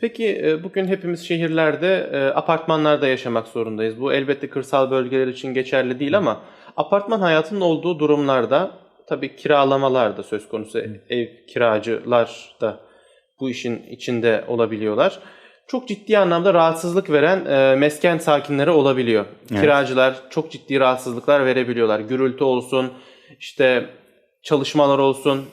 Peki e, bugün hepimiz şehirlerde, e, apartmanlarda yaşamak zorundayız. Bu elbette kırsal bölgeler için geçerli değil ama apartman hayatının olduğu durumlarda tabii kiralamalar da söz konusu. Ev kiracılar da bu işin içinde olabiliyorlar. Çok ciddi anlamda rahatsızlık veren e, mesken sakinleri olabiliyor. Evet. Kiracılar çok ciddi rahatsızlıklar verebiliyorlar. Gürültü olsun, işte çalışmalar olsun,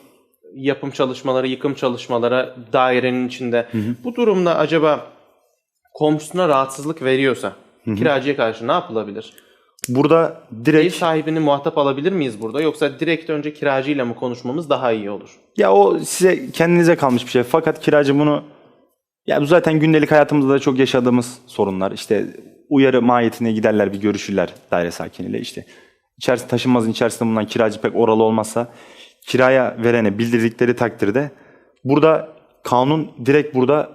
yapım çalışmaları, yıkım çalışmaları dairenin içinde. Bu durumda acaba komşusuna rahatsızlık veriyorsa kiracıya karşı ne yapılabilir? Burada Ev direkt sahibini muhatap alabilir miyiz burada yoksa direkt önce kiracıyla mı konuşmamız daha iyi olur? ya o size kendinize kalmış bir şey. Fakat kiracı bunu ya bu zaten gündelik hayatımızda da çok yaşadığımız sorunlar. İşte uyarı mahiyetine giderler bir görüşürler daire sakiniyle işte. İçerisi taşınmazın içerisinde bulunan kiracı pek oralı olmazsa kiraya verene bildirdikleri takdirde burada kanun direkt burada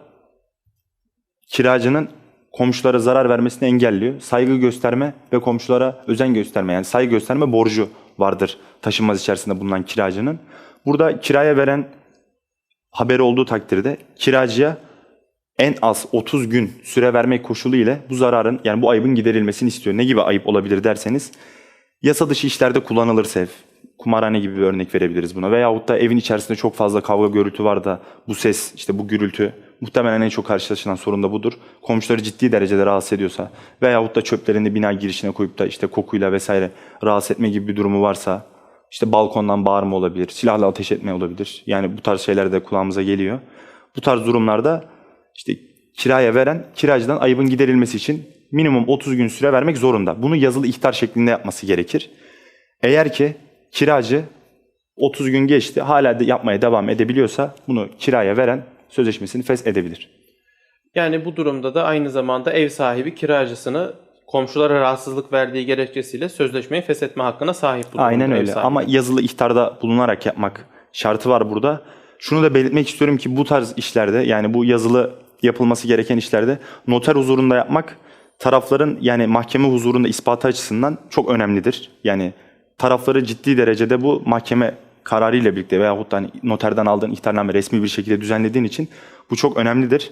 kiracının komşulara zarar vermesini engelliyor. Saygı gösterme ve komşulara özen gösterme yani saygı gösterme borcu vardır taşınmaz içerisinde bulunan kiracının. Burada kiraya veren haberi olduğu takdirde kiracıya en az 30 gün süre vermek koşulu ile bu zararın yani bu ayıbın giderilmesini istiyor. Ne gibi ayıp olabilir derseniz yasa dışı işlerde kullanılırsa ev, kumarhane gibi bir örnek verebiliriz buna. Veyahut da evin içerisinde çok fazla kavga gürültü var da bu ses, işte bu gürültü muhtemelen en çok karşılaşılan sorun da budur. Komşuları ciddi derecede rahatsız ediyorsa veyahut da çöplerini bina girişine koyup da işte kokuyla vesaire rahatsız etme gibi bir durumu varsa işte balkondan bağırma olabilir, silahla ateş etme olabilir. Yani bu tarz şeyler de kulağımıza geliyor. Bu tarz durumlarda işte kiraya veren kiracıdan ayıbın giderilmesi için minimum 30 gün süre vermek zorunda. Bunu yazılı ihtar şeklinde yapması gerekir. Eğer ki kiracı 30 gün geçti hala da yapmaya devam edebiliyorsa bunu kiraya veren sözleşmesini fes edebilir. Yani bu durumda da aynı zamanda ev sahibi kiracısını komşulara rahatsızlık verdiği gerekçesiyle sözleşmeyi feshetme hakkına sahip. bu Aynen öyle ama yazılı ihtarda bulunarak yapmak şartı var burada. Şunu da belirtmek istiyorum ki bu tarz işlerde yani bu yazılı yapılması gereken işlerde noter huzurunda yapmak tarafların yani mahkeme huzurunda ispatı açısından çok önemlidir. Yani tarafları ciddi derecede bu mahkeme kararıyla birlikte veyahut da hani noterden aldığın ihtarname resmi bir şekilde düzenlediğin için bu çok önemlidir.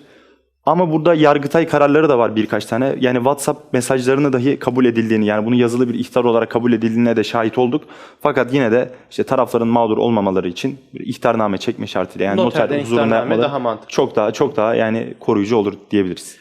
Ama burada yargıtay kararları da var birkaç tane. Yani WhatsApp mesajlarını dahi kabul edildiğini yani bunu yazılı bir ihtar olarak kabul edildiğine de şahit olduk. Fakat yine de işte tarafların mağdur olmamaları için bir ihtarname çekme şartıyla yani Noterden noter huzurunda yapmaları daha mantıklı. çok daha çok daha yani koruyucu olur diyebiliriz.